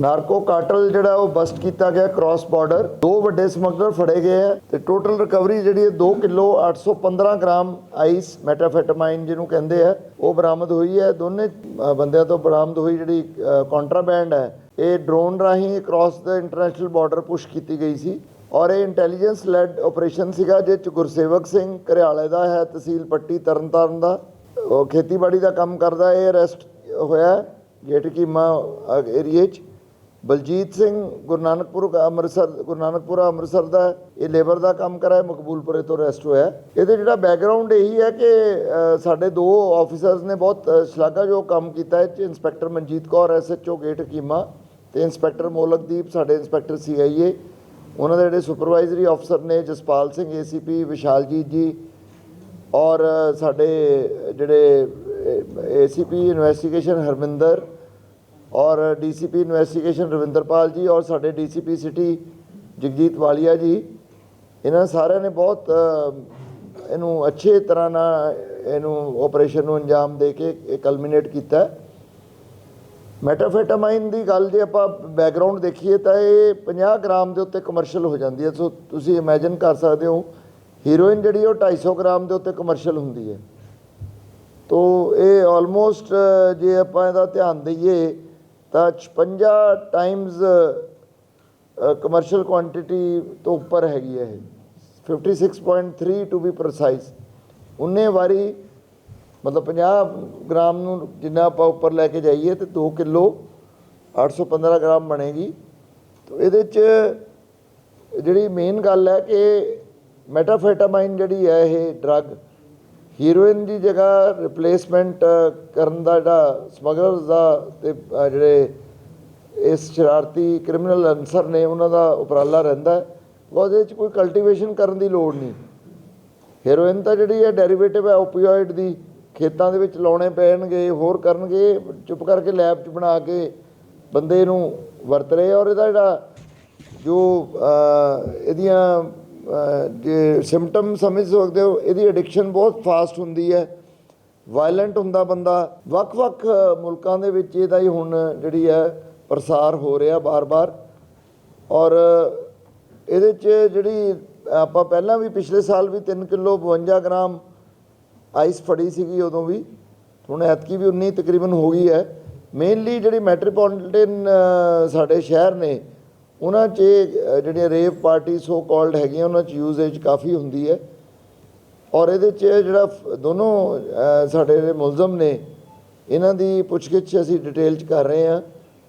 Narco cartel ਜਿਹੜਾ ਉਹ bust ਕੀਤਾ ਗਿਆ ਕ੍ਰਾਸ ਬਾਰਡਰ ਦੋ ਵੱਡੇ ਸਮਗਲਰ ਫੜੇ ਗਏ ਆ ਤੇ ਟੋਟਲ ਰਿਕਵਰੀ ਜਿਹੜੀ ਹੈ 2 ਕਿਲੋ 815 ਗ੍ਰਾਮ ਆਈਸ ਮੈਟਾਫੈਟਾਮਾਈਨ ਜਿਹਨੂੰ ਕਹਿੰਦੇ ਆ, ਉਹ ਬਰਾਮਦ ਹੋਈ ਹੈ। ਦੋਨੇ ਬੰਦਿਆਂ ਤੋਂ ਬਰਾਮਦ ਹੋਈ ਜਿਹੜੀ ਕੰਟਰਾਬੈਂਡ ਹੈ। ਇਹ ਡਰੋਨ ਰਾਹੀਂ ਕ੍ਰਾਸ ਦਾ ਇੰਟਰਨੈਸ਼ਨਲ ਬਾਰਡਰ ਪੁਸ਼ ਕੀਤੀ ਗਈ ਸੀ ਔਰ ਇਹ ਇੰਟੈਲੀਜੈਂਸ ਲੈਡ ਆਪਰੇਸ਼ਨ ਸੀਗਾ ਜਿਸ ਚ ਗੁਰਸੇਵਕ ਸਿੰਘ ਘਰਿਆਲੇ ਦਾ ਹੈ, ਤਹਿਸੀਲ ਪੱਟੀ ਤਰਨਤਾਰਨ ਦਾ। ਉਹ ਖੇਤੀਬਾੜੀ ਦਾ ਕੰਮ ਕਰਦਾ, ਇਹ ਅਰੈਸਟ ਹੋਇਆ ਗੇਟ ਕੀਮਾ ਏਰੀਏ 'ਚ। ਬਲਜੀਤ ਸਿੰਘ ਗੁਰੂ ਨਾਨਕਪੁਰ ਅੰਮ੍ਰਿਤਸਰ ਗੁਰੂ ਨਾਨਕਪੁਰਾ ਅੰਮ੍ਰਿਤਸਰ ਦਾ ਇਹ ਲੇਬਰ ਦਾ ਕੰਮ ਕਰਾ ਮਕਬੂਲਪੁਰੇ ਤੋਂ ਅਰੈਸਟ ਹੋਇਆ ਇਹਦੇ ਜਿਹੜਾ ਬੈਕਗ੍ਰਾਉਂਡ ਇਹੀ ਹੈ ਕਿ ਸਾਡੇ ਦੋ ਆਫੀਸਰਸ ਨੇ ਬਹੁਤ ਸ਼ਲਾਘਾਯੋਗ ਕੰਮ ਕੀਤਾ ਹੈ। Inspector Manjeet Kaur SHO gate keema ਤੇ ਇੰਸਪੈਕਟਰ ਮੋਲਕਦੀਪ, ਸਾਡੇ ਇੰਸਪੈਕਟਰ ਸੀਆਈਏ ਉਹਨਾਂ ਦੇ ਜਿਹੜੇ ਸੁਪਰਵਾਈਜ਼ਰੀ ਅਫਸਰ ਨੇ, ਜਸਪਾਲ ਸਿੰਘ ਏਸੀਪੀ ਵਿਸ਼ਾਲਜੀਤ ਜੀ ਔਰ ਸਾਡੇ ਜਿਹੜੇ ਏਸੀਪੀ ਇਨਵੈਸਟੀਗੇਸ਼ਨ ਹਰਮਿੰਦਰ ਔਰ ਡੀਸੀਪੀ ਇਨਵੈਸਟੀਗੇਸ਼ਨ ਰਵਿੰਦਰਪਾਲ ਜੀ ਔਰ ਸਾਡੇ ਡੀਸੀਪੀ ਸਿਟੀ ਜਗਜੀਤ ਵਾਲੀਆ ਜੀ, ਇਹਨਾਂ ਸਾਰਿਆਂ ਨੇ ਬਹੁਤ ਇਹਨੂੰ ਅੱਛੇ ਤਰ੍ਹਾਂ ਨਾਲ ਇਹਨੂੰ ਆਪਰੇਸ਼ਨ ਨੂੰ ਅੰਜਾਮ ਦੇ ਕੇ ਇਹ ਕਲਮੀਨੇਟ ਕੀਤਾ। ਮੈਟਾਫੈਟਾਮਾਈਨ ਦੀ ਗੱਲ ਜੇ ਆਪਾਂ ਬੈਕਗ੍ਰਾਉਂਡ ਦੇਖੀਏ ਤਾਂ ਇਹ 50 ਗ੍ਰਾਮ ਦੇ ਉੱਤੇ ਕਮਰਸ਼ੀਅਲ ਹੋ ਜਾਂਦੀ ਹੈ। ਸੋ ਤੁਸੀਂ ਇਮੇਜਿਨ ਕਰ ਸਕਦੇ ਹੋ ਹੀਰੋਇਨ ਜਿਹੜੀ ਉਹ 250 ਗ੍ਰਾਮ ਦੇ ਉੱਤੇ ਕਮਰਸ਼ੀਅਲ ਹੁੰਦੀ ਹੈ। ਤੋ ਇਹ ਆਲਮੋਸਟ ਜੇ ਆਪਾਂ ਇਹਦਾ ਧਿਆਨ ਦਈਏ ਤਾਂ 56 ਟਾਈਮਸ ਕਮਰਸ਼ੀਅਲ ਕੁਆਂਟੀਟੀ ਤੋਂ ਉੱਪਰ ਹੈਗੀ ਹੈ ਇਹ। 56.3 ਟੂ ਬੀ ਪ੍ਰੀਸਾਈਜ਼ ਉਨੇ ਵਾਰੀ, ਮਤਲਬ 50 ਗ੍ਰਾਮ ਨੂੰ ਜਿੰਨਾ ਆਪਾਂ ਉੱਪਰ ਲੈ ਕੇ ਜਾਈਏ ਤੇ 2 ਕਿਲੋ 815 ਗ੍ਰਾਮ ਬਣੇਗੀ। ਤੋ ਇਹਦੇ ਚ ਜਿਹੜੀ ਮੇਨ ਗੱਲ ਹੈ ਕਿ ਮੈਟਾਫੈਟਾਮਾਈਨ ਜਿਹੜੀ ਹੈ ਇਹ ਡਰੱਗ ਹੀਰੋਇਨ ਦੀ ਜਗ੍ਹਾ ਰਿਪਲੇਸਮੈਂਟ ਕਰਨ ਦਾ ਜਿਹੜਾ ਸਮਗਲਰਸ ਦਾ ਤੇ ਜਿਹੜੇ ਇਸ ਸ਼ਰਾਰਤੀ ਕ੍ਰਿਮੀਨਲ ਅਨਸਰ ਨੇ, ਉਹਨਾਂ ਦਾ ਉਪਰਾਲਾ ਰਹਿੰਦਾ ਉਹਦੇ 'ਚ ਕੋਈ ਕਲਟੀਵੇਸ਼ਨ ਕਰਨ ਦੀ ਲੋੜ ਨਹੀਂ। ਹੀਰੋਇਨ ਤਾਂ ਜਿਹੜੀ ਹੈ ਡੈਰੀਵੇਟਿਵ ਹੈ ਓਪੀਓਇਡ ਦੀ ਖੇਤਾਂ ਦੇ ਵਿੱਚ ਲਾਉਣੇ ਪੈਣਗੇ, ਹੋਰ ਕਰਨਗੇ, ਚੁੱਪ ਕਰਕੇ ਲੈਬ 'ਚ ਬਣਾ ਕੇ ਬੰਦੇ ਨੂੰ ਵਰਤ ਰਹੇ ਔਰ ਇਹਦਾ ਜਿਹੜਾ ਜੋ ਇਹਦੀਆਂ ਜੇ ਸਿੰਪਟਮ ਸਮਝ ਸਕਦੇ ਹੋ, ਇਹਦੀ ਐਡਿਕਸ਼ਨ ਬਹੁਤ ਫਾਸਟ ਹੁੰਦੀ ਹੈ। ਵਾਇਲੈਂਟ ਹੁੰਦਾ ਬੰਦਾ। ਵੱਖ-ਵੱਖ ਮੁਲਕਾਂ ਦੇ ਵਿੱਚ ਇਹਦਾ ਹੀ ਹੁਣ ਜਿਹੜੀ ਹੈ, ਪ੍ਰਸਾਰ ਹੋ ਰਿਹਾ ਬਾਰ-ਬਾਰ। ਔਰ ਇਹਦੇ 'ਚ ਜਿਹੜੀ ਆਪਾਂ ਪਹਿਲਾਂ ਵੀ ਪਿਛਲੇ ਸਾਲ ਵੀ 3 ਕਿਲੋ 52 ਗ੍ਰਾਮ ਆਈਸ ਫੜੀ ਸੀਗੀ ਉਦੋਂ ਵੀ। ਹੁਣ ਐਤਕੀ ਵੀ 19 ਤਕਰੀਬਨ ਹੋ ਗਈ ਹੈ। ਮੇਨਲੀ ਜਿਹੜੀ ਮੈਟਰੋਪੋਲੀਟਨ ਸਾਡੇ ਸ਼ਹਿਰ ਨੇ ਉਹਨਾਂ 'ਚ ਜਿਹੜੀਆਂ ਰੇਪ ਪਾਰਟੀ ਸੋ ਕਾਲਡ ਹੈਗੀਆਂ ਉਹਨਾਂ 'ਚ ਯੂਜ਼ੇਜ ਕਾਫੀ ਹੁੰਦੀ ਹੈ। ਔਰ ਇਹਦੇ 'ਚ ਜਿਹੜਾ ਦੋਨੋਂ ਸਾਡੇ ਜਿਹੜੇ ਮੁਲਜ਼ਮ ਨੇ ਇਹਨਾਂ ਦੀ ਪੁੱਛਗਿੱਛ ਅਸੀਂ ਡਿਟੇਲ 'ਚ ਕਰ ਰਹੇ ਹਾਂ।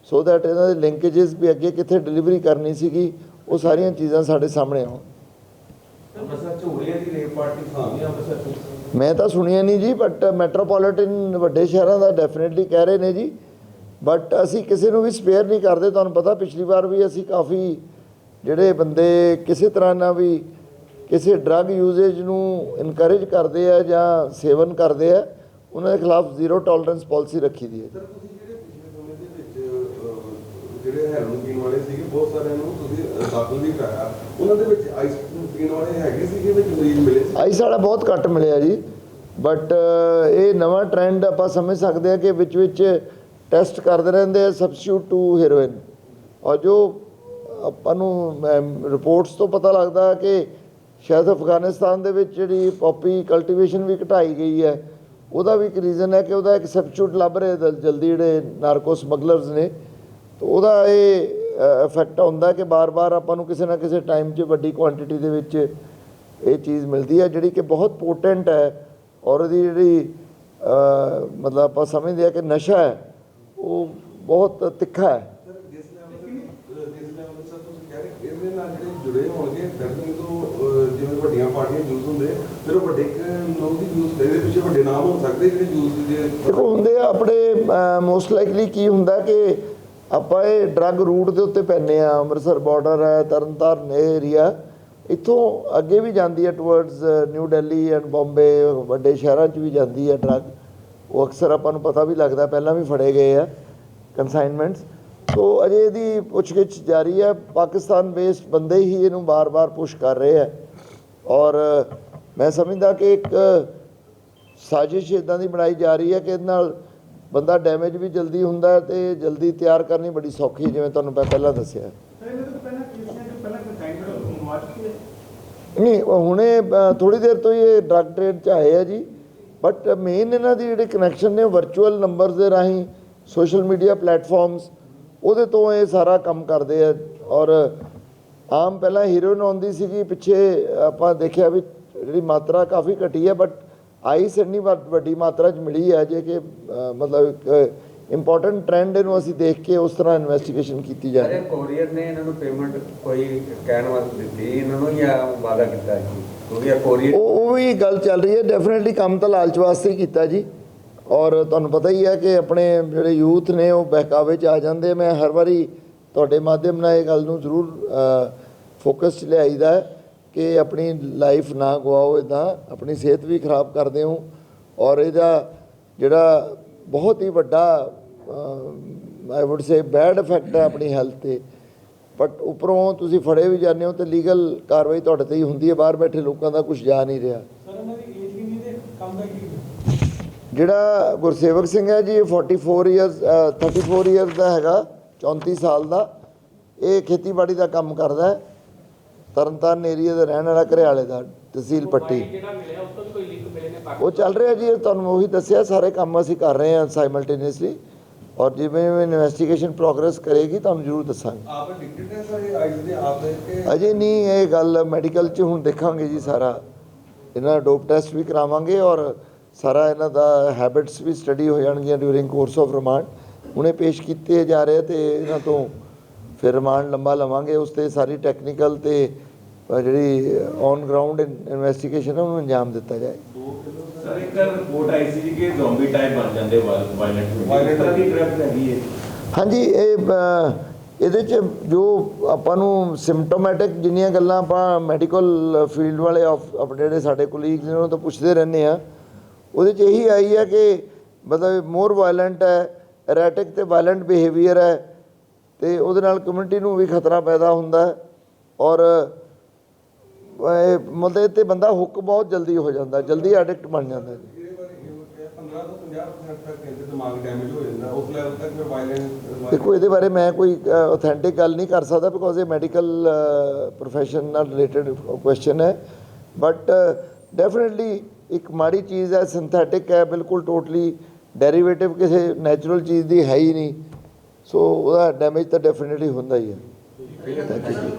ਸੋ ਦੈਟ ਇਹਨਾਂ ਦੇ ਲਿੰਕੇजेस ਵੀ ਅੱਗੇ ਕਿੱਥੇ ਡਿਲੀਵਰੀ ਕਰਨੀ ਸੀਗੀ ਉਹ ਸਾਰੀਆਂ ਚੀਜ਼ਾਂ ਸਾਡੇ ਸਾਹਮਣੇ ਆਉਣ। ਮੈਂ ਤਾਂ ਸੁਣਿਆ ਨਹੀਂ ਜੀ ਬਟ ਮੈਟਰੋਪੋਲੀਟਨ ਵੱਡੇ ਸ਼ਹਿਰਾਂ ਦਾ ਡੈਫੀਨਿਟਲੀ ਕਹਿ ਰਹੇ ਨੇ ਜੀ। ਬਟ ਅਸੀਂ ਕਿਸੇ ਨੂੰ ਵੀ ਸਪੇਅਰ ਨਹੀਂ ਕਰਦੇ ਤੁਹਾਨੂੰ ਪਤਾ ਪਿਛਲੀ ਵਾਰ ਵੀ ਅਸੀਂ ਕਾਫੀ ਜਿਹੜੇ ਬੰਦੇ ਕਿਸੇ ਤਰ੍ਹਾਂ ਨਾਲ ਵੀ ਕਿਸੇ ਡਰੱਗ ਯੂਜ਼ੇਜ ਨੂੰ ਇਨਕਰੇਜ ਕਰਦੇ ਆ ਜਾਂ ਸੇਵਨ ਕਰਦੇ ਆ ਉਹਨਾਂ ਦੇ ਖਿਲਾਫ ਜ਼ੀਰੋ ਟੋਲਰੈਂਸ ਪਾਲਿਸੀ ਰੱਖੀ ਦੀ ਹੈ ਸਰ ਤੁਸੀਂ ਜਿਹੜੇ ਪਿਛਲੇ ਸਮੇਂ ਦੇ ਵਿੱਚ ਅਹ, ਜਿਹੜੇ ਹੈਰੋਨ ਪੀਣ ਵਾਲੇ ਸੀਗੇ ਬਹੁਤ ਸਾਰਿਆਂ ਨੂੰ ਤੁਸੀਂ ਅਹ, ਦਾਖਲ ਵੀ ਕਰਾਇਆ। ਉਹਨਾਂ ਦੇ ਵਿੱਚ ਆਈਸ ਪੀਣ ਵਾਲੇ ਹੈਗੇ ਸੀਗੇ ਵਿੱਚ ਮਰੀਜ਼ ਮਿਲੇ ਸੀ? ਆਈਸ ਵਾਲਾ ਬਹੁਤ ਘੱਟ ਮਿਲਿਆ ਜੀ। ਬਟ ਇਹ ਨਵਾਂ ਟ੍ਰੈਂਡ ਆਪਾਂ ਸਮਝ ਸਕਦੇ ਆ ਕਿ ਵਿੱਚ ਵਿੱਚ ਟੈਸਟ ਕਰਦੇ ਰਹਿੰਦੇ ਆ ਸਬਸਟੀਟਿਊਟ ਟੂ ਹੀਰੋਇਨ ਔਰ ਜੋ ਆਪਾਂ ਨੂੰ ਰਿਪੋਰਟਸ ਤੋਂ ਪਤਾ ਲੱਗਦਾ ਕਿ ਸ਼ਾਇਦ ਅਫਗਾਨਿਸਤਾਨ ਦੇ ਵਿੱਚ ਜਿਹੜੀ ਪੌਪੀ ਕਲਟੀਵੇਸ਼ਨ ਵੀ ਘਟਾਈ ਗਈ ਹੈ, ਉਹਦਾ ਵੀ ਇੱਕ ਰੀਜ਼ਨ ਹੈ ਕਿ ਉਹਦਾ ਇੱਕ ਸਬਸਟੀਟਿਊਟ ਲੱਭ ਰਹੇ ਜਲ- ਜਲਦੀ ਜਿਹੜੇ ਨਾਰਕੋ ਸਮਗਲਰਸ ਨੇ, ਤਾਂ ਉਹਦਾ ਇਹ ਇਫੈਕਟ ਹੁੰਦਾ ਕਿ ਬਾਰ-ਬਾਰ ਆਪਾਂ ਨੂੰ ਕਿਸੇ ਨਾ ਕਿਸੇ ਟਾਈਮ 'ਚ ਵੱਡੀ ਕੁਆਂਟੀਟੀ ਦੇ ਵਿੱਚ ਇਹ ਚੀਜ਼ ਮਿਲਦੀ ਹੈ, ਜਿਹੜੀ ਕਿ ਬਹੁਤ ਪੋਟੈਂਟ ਹੈ। ਔਰ ਉਹਦੀ ਜਿਹੜੀ ਮਤਲਬ ਆਪਾਂ ਸਮਝਦੇ ਆ ਕਿ ਨਸ਼ਾ ਹੈ ਉਹ ਬਹੁਤ ਤਿੱਖਾ ਹੈ। ਦੇਖੋ, ਹੁੰਦੇ ਆ ਆਪਣੇ ਮੋਸਟ ਲਾਈਕਲੀ ਕੀ ਹੁੰਦਾ ਕਿ ਆਪਾਂ ਇਹ ਡਰੱਗ ਰੂਟ ਦੇ ਉੱਤੇ ਪੈਨੇ ਆ ਅੰਮ੍ਰਿਤਸਰ ਬਾਰਡਰ ਹੈ, ਤਰਨਤਾਰਨ ਏਰੀਆ ਇੱਥੋਂ ਅੱਗੇ ਵੀ ਜਾਂਦੀ ਹੈ towards new Delhi and Bombay ਵੱਡੇ ਸ਼ਹਿਰਾਂ 'ਚ ਵੀ ਜਾਂਦੀ ਹੈ ਡਰੱਗ ਉਹ ਅਕਸਰ ਆਪਾਂ ਨੂੰ ਪਤਾ ਵੀ ਲੱਗਦਾ, ਪਹਿਲਾਂ ਵੀ ਫੜੇ ਗਏ ਆ ਕਨਸਾਈਨਮੈਂਟਸ ਸੋ ਅਜੇ ਇਹਦੀ ਪੁੱਛਗਿੱਛ ਜਾਰੀ ਹੈ ਪਾਕਿਸਤਾਨ ਬੇਸਡ ਬੰਦੇ ਹੀ ਇਹਨੂੰ ਬਾਰ-ਬਾਰ ਪੁਸ਼ ਕਰ ਰਹੇ ਆ। ਔਰ ਮੈਂ ਸਮਝਦਾ ਕਿ ਇੱਕ ਸਾਜ਼ਿਸ਼ ਇਦਾਂ ਦੀ ਬਣਾਈ ਜਾ ਰਹੀ ਹੈ ਕਿ ਇਹਦੇ ਨਾਲ ਬੰਦਾ ਡੈਮੇਜ ਵੀ ਜਲਦੀ ਹੁੰਦਾ ਹੈ ਤੇ ਜਲਦੀ ਤਿਆਰ ਕਰਨੀ ਬੜੀ ਸੌਖੀ ਜਿਵੇਂ ਤੁਹਾਨੂੰ ਮੈਂ ਪਹਿਲਾਂ ਦੱਸਿਆ। ਨਹੀਂ, ਹੁਣੇ ਥੋੜੀ ਦੇਰ ਤੋਂ ਹੀ ਇਹ ਡਰੱਗ ਟ੍ਰੇਡ ਚ ਆਏ ਆ ਜੀ। ਬਟ ਮੇਨ uh, ਇਹਨਾਂ ਦੀ ਜਿਹੜੇ ਕਨੈਕਸ਼ਨ ਨੇ ਵਰਚੁਅਲ ਨੰਬਰਸ ਦੇ ਰਾਹੀਂ ਸੋਸ਼ਲ ਮੀਡੀਆ ਪਲੇਟਫਾਰਮਸ ਉਹਦੇ ਤੋਂ ਇਹ ਸਾਰਾ ਕੰਮ ਕਰਦੇ ਆ। ਔਰ, ਆਮ ਪਹਿਲਾਂ ਹੀਰੋਇਨ ਆਉਂਦੀ ਸੀਗੀ, ਪਿੱਛੇ ਆਪਾਂ ਦੇਖਿਆ ਵੀ ਜਿਹੜੀ ਮਾਤਰਾ ਕਾਫੀ ਘਟੀ ਹੈ ਬਟ ਆਈਸ ਇੰਨੀ ਵੱ- ਵੱਡੀ ਮਾਤਰਾ ਚ ਮਿਲੀ ਹੈ ਜੇ ਕਿ ਮਤਲਬ ਇੱਕ ਇੰਪੋਰਟੈਂਟ ਟ੍ਰੈਂਡ ਇਹਨੂੰ ਅਸੀਂ ਦੇਖ ਕੇ ਉਸ ਤਰ੍ਹਾਂ ਇਨਵੈਸਟੀਗੇਸ਼ਨ ਕੀਤੀ ਜਾ ਰਹੀ ਹੈ। ਕੋਰੀਅਰ ਨੇ ਇਹਨਾਂ ਨੂੰ ਪੇਮੈਂਟ ਕੋਈ ਕਹਿਣ ਵਾਸਤੇ ਦਿੱਤੀ, ਇਹਨਾਂ ਨੂੰ ਜਾਂ ਵਾਅਦਾ ਕੀਤਾ ਜੀ? ਉਹ ਉਹ ਵੀ ਗੱਲ ਚੱਲ ਰਹੀ ਹੈ ਡੈਫੀਨਿਟਲੀ ਕੰਮ ਤਾਂ ਲਾਲਚ ਵਾਸਤੇ ਹੀ ਕੀਤਾ ਜੀ। ਔਰ ਤੁਹਾਨੂੰ ਪਤਾ ਹੀ ਹੈ ਕਿ ਆਪਣੇ ਜਿਹੜੇ ਯੂਥ ਨੇ, ਉਹ ਬਹਿਕਾਵੇ 'ਚ ਆ ਜਾਂਦੇ ਮੈਂ ਹਰ ਵਾਰੀ ਤੁਹਾਡੇ ਮਾਧਿਅਮ ਨਾਲ ਇਹ ਗੱਲ ਨੂੰ ਜ਼ਰੂਰ ਫੋਕਸ 'ਚ ਲਿਆਈਦਾ ਕਿ ਆਪਣੀ ਲਾਈਫ ਨਾ ਗਵਾਓ ਇਦਾਂ ਆਪਣੀ ਸਿਹਤ ਵੀ ਖਰਾਬ ਕਰਦੇ ਹੋ ਔਰ ਇਹਦਾ ਜਿਹੜਾ ਬਹੁਤ ਹੀ ਵੱਡਾ I would say bad effect ਹੈ ਆਪਣੀ ਹੈਲਥ ਤੇ। ਬਟ ਉੱਪਰੋਂ ਤੁਸੀਂ ਫੜੇ ਵੀ ਜਾਂਦੇ ਹੋ ਤੇ ਲੀਗਲ ਕਾਰਵਾਈ ਤੁਹਾਡੇ ਤੇ ਹੀ ਹੁੰਦੀ ਹੈ ਬਾਹਰ ਬੈਠੇ ਲੋਕਾਂ ਦਾ ਕੁਝ ਜਾ ਨਹੀਂ ਰਿਹਾ। ਜਿਹੜਾ ਗੁਰਸੇਵਕ ਸਿੰਘ ਹੈ ਜੀ ਇਹ 44 ਇਅਰਸ 34 ਇਅਰਸ ਦਾ ਹੈਗਾ 34 ਸਾਲ ਦਾ। ਇਹ ਖੇਤੀਬਾੜੀ ਦਾ ਕੰਮ ਕਰਦਾ ਹੈ। ਤਰਨਤਾਰਨ ਏਰੀਆ ਦਾ ਰਹਿਣ ਵਾਲਾ ਘਰਿਆਲੇ ਦਾ ਤਹਿਸੀਲ ਪੱਟੀ। ਉਹ ਚੱਲ ਰਿਹਾ ਜੀ ਤੁਹਾਨੂੰ ਉਹੀ ਦੱਸਿਆ ਸਾਰੇ ਕੰਮ ਅਸੀਂ ਕਰ ਰਹੇ ਹਾਂ ਸਾਈਮਲਟੇਨੀਅਸਲੀ ਔਰ ਜਿਵੇਂ ਜਿਵੇਂ ਇਨਵੈਸਟੀਗੇਸ਼ਨ ਪ੍ਰੋਗਰੈਸ ਕਰੇਗੀ ਤੁਹਾਨੂੰ ਜ਼ਰੂਰ ਦੱਸਾਂਗੇ। ਆਪ ਐਡਿਕਟਡ ਹੈ ਸਾਰੇ ਆਈਜ਼ ਦੇ ਆਪ ਦੇ ਕੇ ਅਜੇ ਨਹੀਂ ਇਹ ਗੱਲ ਮੈਡੀਕਲ 'ਚ ਹੁਣ ਦੇਖਾਂਗੇ ਜੀ ਸਾਰਾ। ਇਹਨਾਂ ਦਾ ਡੋਪ ਟੈਸਟ ਵੀ ਕਰਾਵਾਂਗੇ ਔਰ ਸਾਰਾ ਇਹਨਾਂ ਦਾ ਹੈਬਿਟਸ ਵੀ ਸਟੱਡੀ ਹੋ ਜਾਣਗੀਆਂ ਡਿਊਰਿੰਗ ਕੋਰਸ ਆਫ ਰਿਮਾਂਡ ਹੁਣੇ ਪੇਸ਼ ਕੀਤੇ ਜਾ ਰਹੇ ਤੇ ਇਹਨਾਂ ਤੋਂ ਫਿਰ ਰਿਮਾਂਡ ਲੰਬਾ ਲਵਾਂਗੇ। ਉਸ ਤੇ ਸਾਰੀ ਟੈਕਨੀਕਲ ਤੇ ਜਿਹੜੀ ਔਨ ਗਰਾਊਂਡ ਇਨਵੈਸਟੀਗੇਸ਼ਨ ਹੈ ਉਹਨੂੰ ਅੰਜਾਮ ਦਿੱਤਾ ਜਾਏ। ਸਰ ਇੱਕ ਰਿਪੋਰਟ ਆਈ ਸੀ ਕਿ ਜ਼ੋਂਬੀ ਟਾਈਪ ਬਣ ਜਾਂਦੇ ਵਾਇਲੈਂਟ ਤਰ੍ਹਾਂ ਦੀ ਡਰਗ ਹੈਗੀ ਹੈ ਹਾਂਜੀ ਇਹ ਇਹਦੇ ਚ ਜੋ ਆਪਾਂ ਨੂੰ ਸਿੰਪਟੋਮੈਟਿਕ ਜਿੰਨੀਆਂ ਗੱਲਾਂ ਆਪਾਂ ਮੈਡੀਕਲ ਫੀਲਡ ਵਾਲੇ ਆਪਣੇ ਜਿਹੜੇ ਸਾਡੇ ਕੋਲੀਗਸ ਨੇ ਉਹਨਾਂ ਤੋਂ ਪੁੱਛਦੇ ਰਹਿੰਦੇ ਆ ਉਹਦੇ ਚ ਇਹੀ ਆਈ ਹੈ ਕਿ ਮਤਲਬ ਮੋਰ ਵਾਇਲੈਂਟ ਹੈ ਐਰੈਟਿਕ ਤੇ ਵਾਇਲੈਂਟ ਬਿਹੇਵੀਅਰ ਹੈ ਤੇ ਉਹਦੇ ਨਾਲ ਕਮਿਊਨਿਟੀ ਨੂੰ ਵੀ ਖਤਰਾ ਪੈਦਾ ਹੁੰਦਾ ਹੈ। ਔਰ ਮਤਲਬ ਤੇ ਬੰਦਾ ਹੁੱਕ ਬਹੁਤ ਜਲਦੀ ਹੋ ਜਾਂਦਾ ਜਲਦੀ ਐਡਿਕਟ ਬਣ ਜਾਂਦਾ ਜੀ। ਇਹਦੇ ਬਾਰੇ ਇਹ ਕਿਹਾ 15 ਤੋਂ 50% ਤੱਕ ਕਹਿੰਦੇ ਦਿਮਾਗ ਡੈਮੇਜ ਹੋ ਜਾਂਦਾ ਉਸ ਲੈਵਲ ਤੱਕ ਫਿਰ ਵਾਇਲੈਂਸ ਦੇਖੋ ਇਹਦੇ ਬਾਰੇ ਮੈਂ ਕੋਈ ਆਥੈਂਟਿਕ ਗੱਲ ਨਹੀਂ ਕਰ ਸਕਦਾ ਬਿਕੋਜ਼ ਇਹ ਮੈਡੀਕਲ ਪ੍ਰੋਫੈਸ਼ਨ ਨਾਲ ਰਿਲੇਟਡ ਕੁਐਸਚਨ ਹੈ। ਬਟ ਡੈਫੀਨਿਟਲੀ ਇੱਕ ਮਾੜੀ ਚੀਜ਼ ਹੈ ਸਿੰਥੈਟਿਕ ਹੈ ਬਿਲਕੁਲ ਟੋਟਲੀ ਡੈਰੀਵੇਟਿਵ ਕਿਸੇ ਨੈਚੁਰਲ ਚੀਜ਼ ਦੀ ਹੈ ਹੀ ਨਹੀਂ। ਸੋ ਉਹਦਾ ਡੈਮੇਜ ਤਾਂ ਡੈਫੀਨਿਟਲੀ ਹੁੰਦਾ ਹੀ ਹੈ। Thank you